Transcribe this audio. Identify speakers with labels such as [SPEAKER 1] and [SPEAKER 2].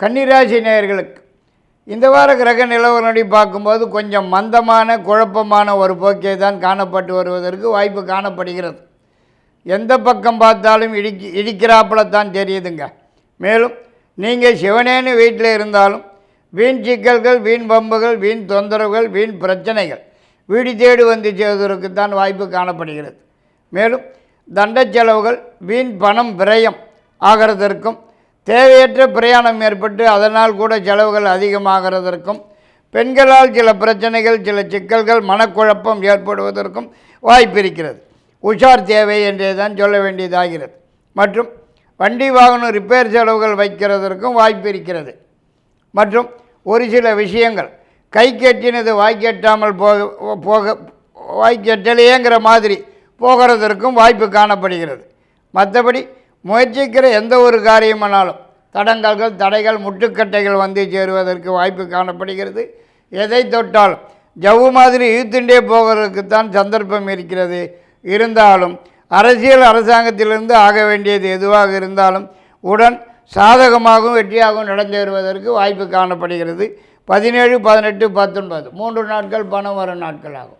[SPEAKER 1] கன்னிராசி நேயர்களுக்கு இந்த வார கிரக நிலவரப்படி பார்க்கும்போது கொஞ்சம் மந்தமான குழப்பமான ஒரு போக்கே தான் காணப்பட்டு வருவதற்கு வாய்ப்பு காணப்படுகிறது. எந்த பக்கம் பார்த்தாலும் இடிக்கி இடிக்கிறாப்புல தான் தெரியுதுங்க. மேலும் நீங்கள் சிவனேன்னு வீட்டில் இருந்தாலும் வீண் சிக்கல்கள் வீண் பம்புகள் வீண் தொந்தரவுகள் வீண் பிரச்சனைகள் வீடு தேடி வந்து செய்வதற்கு தான் வாய்ப்பு காணப்படுகிறது. மேலும் தண்ட செலவுகள் வீண் பணம் விரயம் ஆகிறதற்கும் தேவையற்ற பிரயாணம் ஏற்பட்டு அதனால் கூட செலவுகள் அதிகமாகிறதற்கும் பெண்களால் சில பிரச்சனைகள் சில சிக்கல்கள் மனக்குழப்பம் ஏற்படுவதற்கும் வாய்ப்பு இருக்கிறது. உஷார் தேவை என்றே தான் சொல்ல வேண்டியதாகிறது. மற்றும் வண்டி வாகனம் ரிப்பேர் செலவுகள் வைக்கிறதற்கும் வாய்ப்பு இருக்கிறது. மற்றும் ஒரு சில விஷயங்கள் கை கெட்டினது வாய்க்கெட்டாமல் போக போக வாய்க்கெட்டலையேங்கிற மாதிரி போகிறதற்கும் வாய்ப்பு காணப்படுகிறது. மற்றபடி முயற்சிக்கிற எந்த ஒரு காரியமானாலும் தடங்கல்கள் தடைகள் முட்டுக்கட்டைகள் வந்து சேருவதற்கு வாய்ப்பு காணப்படுகிறது. எதை தொட்டாலும் ஜவ்வு மாதிரி இழுத்துண்டே போகிறதுக்கு தான் சந்தர்ப்பம் இருக்கிறது. இருந்தாலும் அரசியல் அரசாங்கத்திலிருந்து ஆக வேண்டியது எதுவாக இருந்தாலும் உடன் சாதகமாகவும் வெற்றியாகவும் நடந்தேறுவதற்கு வாய்ப்பு காணப்படுகிறது. பதினேழு பதினெட்டு பத்தொன்பது. மூன்று நாட்கள் பணம் வரும் நாட்கள் ஆகும்